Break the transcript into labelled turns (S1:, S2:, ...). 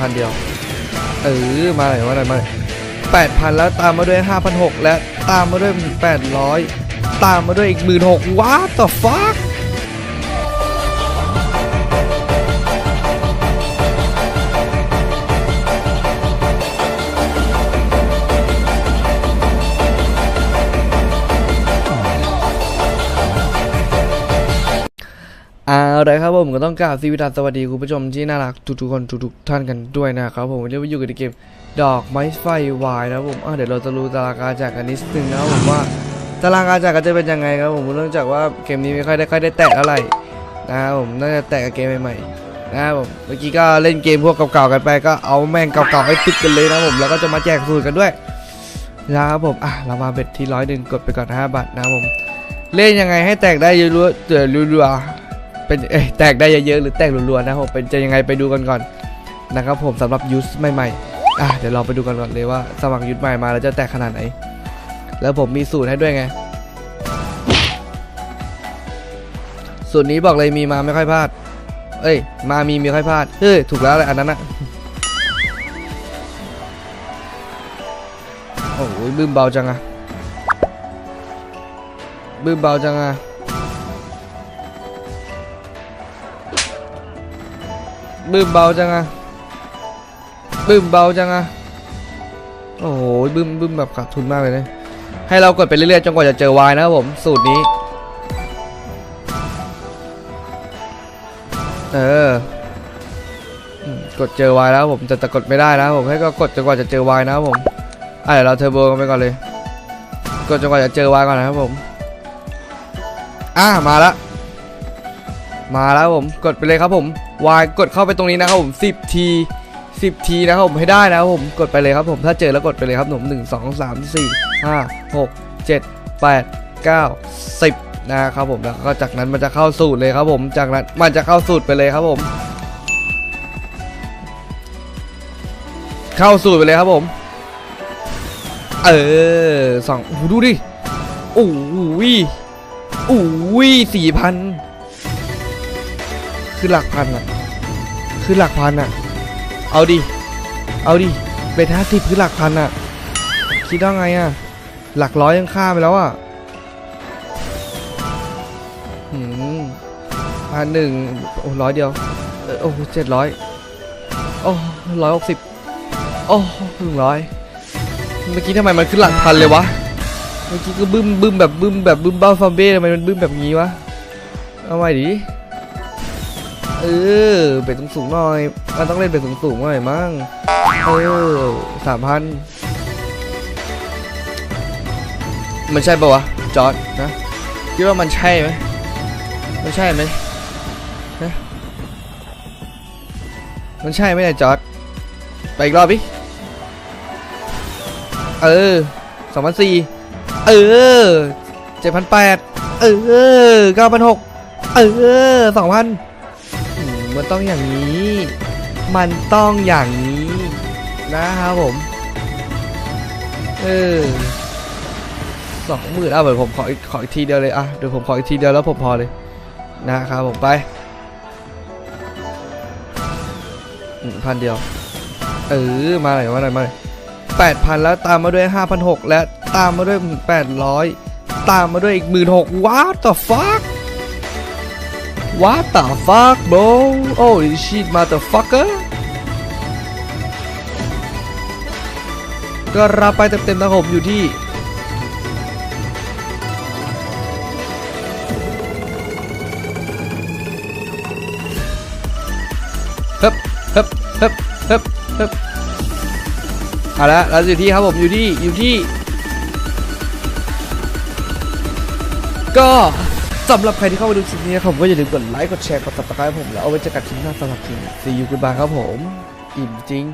S1: พันเดียว เออ มาไหนมาไหนมาไหนแปดพันแล้วตามมาด้วยห้าพันหกและตามมาด้วยแปดร้อยตามมาด้วยอีกหมื่นหกว้าต่อฟัก เอาละครับผมก็ต้องกราบสวัสดีคุณผู้ชมที่น่ารักทุกๆคนทุกๆท่านกันด้วยนะครับผมวันนี้มาอยู่กับเกมดอกไม้ไฟวายนะครับผมอะเดี๋ยวเราจะรู้ตารางการแจกกันนิดนึงนะครับผมว่าตารางการแจกกันจะเป็นยังไงครับผมเนื่องจากว่าเกมนี้ไม่ค่อยได้ค่อยได้แตะเท่าไหร่นะครับผมน่าจะแตะกับเกมใหม่ๆนะครับผมเมื่อกี้ก็เล่นเกมพวกเก่าๆกันไปก็เอาแม่งเก่าๆให้ติดกันเลยนะครับผมแล้วก็จะมาแจกสูตรกันด้วยนะครับผมอะเรามาเบ็ดที่ร้อยหนึ่งกดไปก่อน5บาทนะครับผมเล่นยังไงให้แตกได้เยอะๆเดี๋ยวรัวๆ เป็นแตกได้เยอะๆหรือแตกรัวๆนะครับผมเป็นจะยังไงไปดูกันก่อนนะครับผมสำหรับยูสใหม่ๆอะเดี๋ยวเราไปดูกันก่อนเลยว่าสมัครยุทธใหม่มาแล้วจะแตกขนาดไหน แล้วผมมีสูตรให้ด้วยไง สูตรนี้บอกเลยมีมาไม่ค่อยพลาด เอ้ย มามีมีค่อยพลาดเฮ้ยถูกแล้วแหละอันนั้นอะโอ้ยบึ้มเบาจังอะบึ้มเบาจังอะ บึ้มเบาจังอะบึ้มเบาจังอะโอ้โหบึ้มบึ้มแบบขาดทุนมากเลยนะให้เรากดไปเรื่อยๆจนกว่าจะเจอวายนะครับผมสูตรนี้เออกดเจอวายแล้วผมแต่แต่กดไม่ได้นะผมให้ก็กดจนกว่าจะเจอวายนะครับผมอะเดี๋ยวเราเทอร์โบกันไปก่อนเลย กดจนกว่าจะเจอวายก่อนนะครับผมอะมาแล้ว มาแล้วผมกดไปเลยครับผมวายกดเข้าไปตรงนี้นะครับผม 10 ทีสิบทีนะครับผมให้ได้นะครับผมกดไปเลยครับผมถ้าเจอแล้วกดไปเลยครับผมหนึ่งสองสามสี่ห้าหกเจ็ดแปดเก้าสิบนะครับผมแล้วก็จากนั้นมันจะเข้าสูตรเลยครับผมจากนั้นมันจะเข้าสูตรไปเลยครับผม เข้าสูตรไปเลยครับผม เออสองโอ้ดูดิโอ้ยโอ้ยสี่พัน คือหลักพันอะคือหลักพันอะเอาดิ เอาดิเป็นห้าสิบคือหลักพันอะคิดว่าไงอะหลักร้อยยังฆ่าไปแล้วอะหืมพันหนึ่งโอ้ร้อยเดียวเออโอ้เจ็ดร้อยโอ้ร้อยหกสิบโอ้หนึ่งร้อยเมื่อกี้ทำไมมันขึ้นหลักพันเลยวะ เมื่อกี้ก็บึ้มบึ้มแบบบึ้มแบบบึ้มบ้าฟอมเบ้ทำไมมันบึ้มแบบนี้วะ เอาใหม่ดิ เออเป็ดสูงๆหน่อยมันต้องเล่นเป็ดสูงๆหน่อยมั้งเออสามพันมันใช่ปะวะจอร์ดนะคิดว่ามันใช่ไหมมันใช่ไหมนะมันใช่ไหมเนี่ยจอร์ดไปอีกรอบดิเออสองพันสี่เออเจ็ดพันแปดเออเก้าพันหกเออสองพัน มันต้องอย่างนี้ มันต้องอย่างนี้นะครับผม เออสองหมื่นเอาเดี๋ยวผมขออีกขออีกทีเดียวเลยอะเดี๋ยวผมขออีกทีเดียวแล้วผมพอเลยนะครับผมไปพันเดียว เออมาหน่อยมาหน่อยมาหน่อยแปดพันแล้วตามมาด้วยห้าพันหกและตามมาด้วยแปดร้อยตามมาด้วยอีกหมื่นหกว้าต่อฟัก What the fuck bro Holy shit motherfucker ก็รับไปเต็มๆนะผมอยู่ที่ฮึบฮึบฮึบฮึบฮึบเอาละเราอยู่ที่ครับผมอยู่ที่อยู่ที่ ก็ สำหรับใครที่เข้ามาดูคลิปนี้นะครับผมก็อย่าลืมกดไลค์กดแชร์กดติดตามผมแล้วเอาไว้เจอกันคลิปหน้าสำหรับคลิปนี้ See you goodbye ครับผม อิ่มจริง